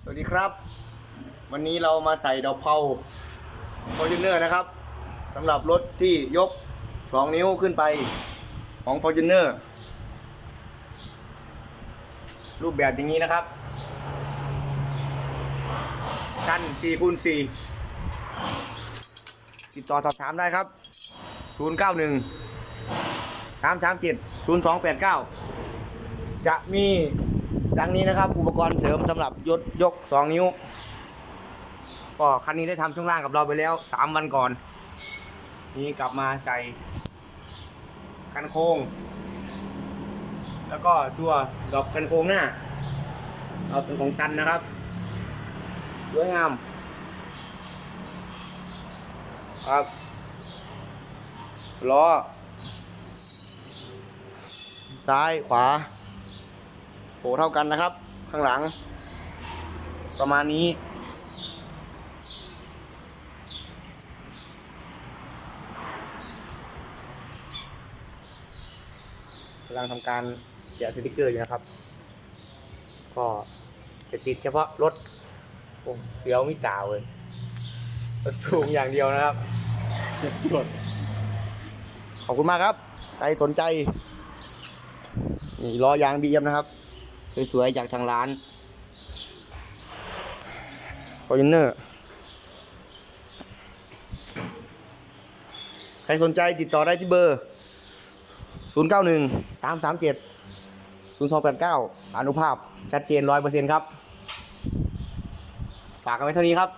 สวัสดีครับ วันนี้เรามาใส่ดอกเพาฟอร์จูเนอร์นะครับสำหรับรถที่ยก 2 นิ้วขึ้นไปของฟอร์จูเนอร์รูปแบบอย่างนี้นะครับชั้น4คูณ4ติดต่อสอบถามได้ครับ 091 337 0289 จะมี ดังนี้นะครับ อุปกรณ์เสริมสำหรับยกยก 2 นิ้ว ก็คันนี้ได้ทำช่วงล่างกับเราไปแล้ว 3 วันก่อน นี้กลับมาใส่กันโค้ง แล้วก็ตัวดอกกันโค้งหน้าเอาเป็นของซันนะครับสวยงามครับล้อซ้ายขวา โผเท่ากันนะครับ ข้างหลัง ประมาณนี้ กำลังทำการแกะสติกเกอร์อยู่นะครับ ก็จะติดเฉพาะรถโอ้เสียวไม่ตาเลยสูงอย่างเดียวนะครับ ขอบคุณมากครับ ใครสนใจ นี่ล้อยางบีเอ็มนะครับ สวยๆจากทางร้านฟอร์จูเนอร์ใครสนใจติดต่อได้ที่เบอร์ 091 337 0289 อนุภาพ ชัดเจน 100%ครับ ฝากกันไว้เท่านี้ครับ